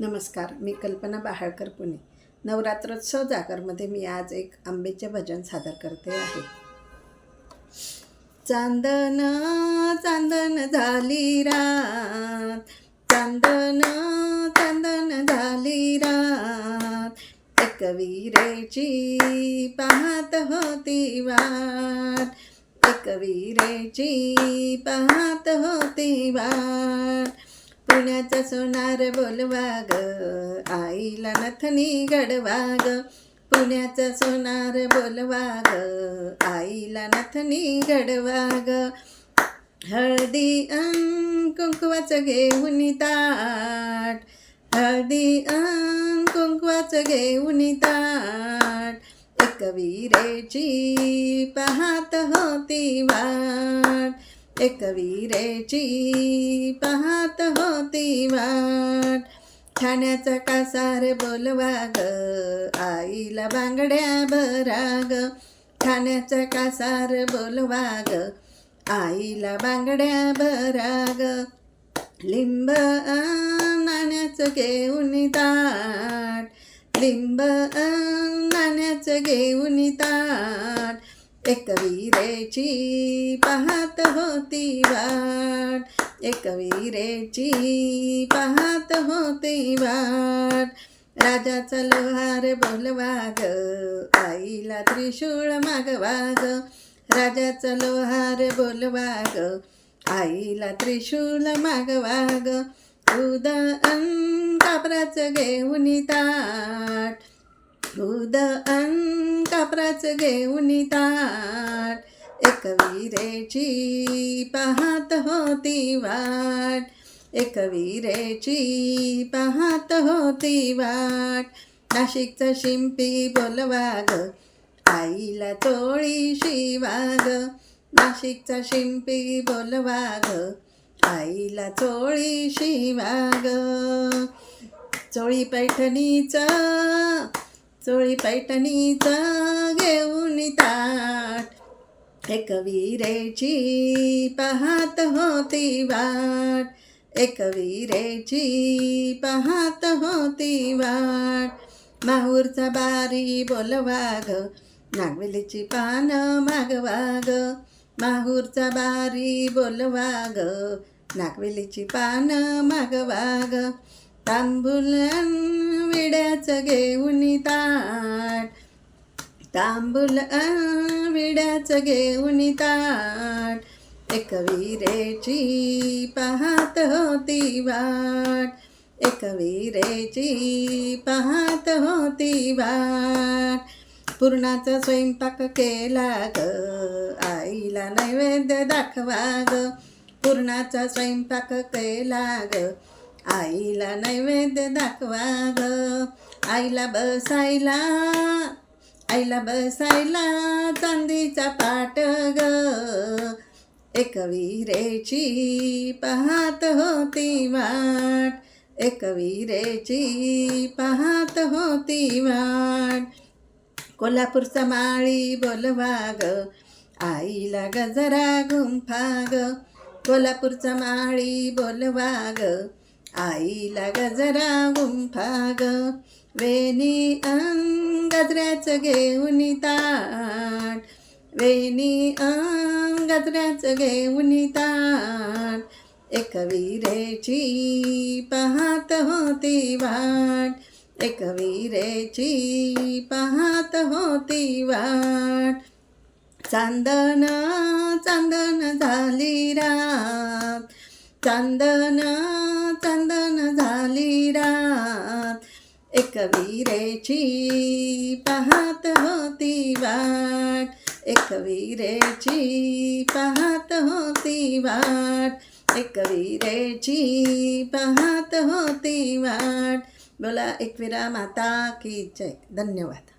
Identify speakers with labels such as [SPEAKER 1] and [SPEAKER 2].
[SPEAKER 1] नमस्कार मी कल्पना बहाळकर पुणे. नवरात्रोत्सव जागरमध्ये मी आज एक आंबेचे भजन सादर करते आहे. चांदन चांदन झाली रात. चांदन चांदन झाली रात. एक वीरेची पाहत होती वाट. एक वीरेची पाहत होती वाट. पुण्याचा सोनार बोलवा ग आईला नथनी गडवा ग पुण्याचा सोनार बोलवा ग आईला नथनी गडवा ग हळदी अन कुंकवाचं घेऊन ताट हळदी अन कुंकवाचं घेऊन ताट. एक वीरेची पाहत होती वाट एक विरेची पाहत होती वाट. ठाण्याचा कासार बोलवा ग आईला बांगड्या भरा ग ठाण्याचा कासार बोलवा ग आईला बांगड्या भरा ग लिंब नाण्याचं घेऊन ताट. लिंब नाण्याचं घेऊन ताट. एक विरेची पाहत होती वाट. एक विरेची पाहत होती वाट. राजाचा लोहार बोलवा ग आईला त्रिशूळ मागवा ग राजाचा लोहार बोलवा ग आईला त्रिशूल मागवा ग उद कापराचं घेऊन ताट उद अन कापराचं घेऊन ताट. एक विरेची पाहत होती वाट. एक विरेची पाहत होती वाट. नाशिकचं शिंपी बोलवाग आईला चोळीशी शिवा नाशिकचा शिंपी बोलवाग आईला चोळी शिवा चोळी पैठणीचं चोळी पैठणीचा घेऊन ताट. एक वीरेची पाहत होती वाट. एक वीरेची पाहत होती वाट. माहूरचा बारी बोलवा नागवेलीची पानं मागवाग माहूरचा बारी बोलवा नागवेलीची पानं मागवाग तांबूल विड्याचं घेऊन ताट. तांबूल विड्याचं घेऊन ताट. एक विरेची पाहत होती वाट. एक विरेची पाहत होती वाट. पुरणाचा स्वयंपाक केला ग. आईला नैवेद्य दाखवा ग. पुरणाचा स्वयंपाक केला ग. आईला नैवेद्य दाखवा ग आईला बसायला आईला बसायला चांदीचा पाट ग एक विरेची पाहत होती वाट. एक विरेची पाहत होती वाट. कोल्हापूरचा माळी बोलवा ग आईला गजरा गुंफा ग कोल्हापूरचा माळी बोलवा ग आईला गजरा गुंफा ग वेणी अन गजऱ्याचं घेऊन ताट वेणी अन गजऱ्याचं घेऊन ताट एक विरेची पाहत होती वाट एक विरेची पाहत होती वाट. चांदन चांदन झाली रात चांदन चांदन झाली रात. एक वीरेची पाहत होती वाट. एक वीरेची पाहत होती वाट. एक वीरेची पाहत होती वाट. बोला एकविरा माता की जय. धन्यवाद.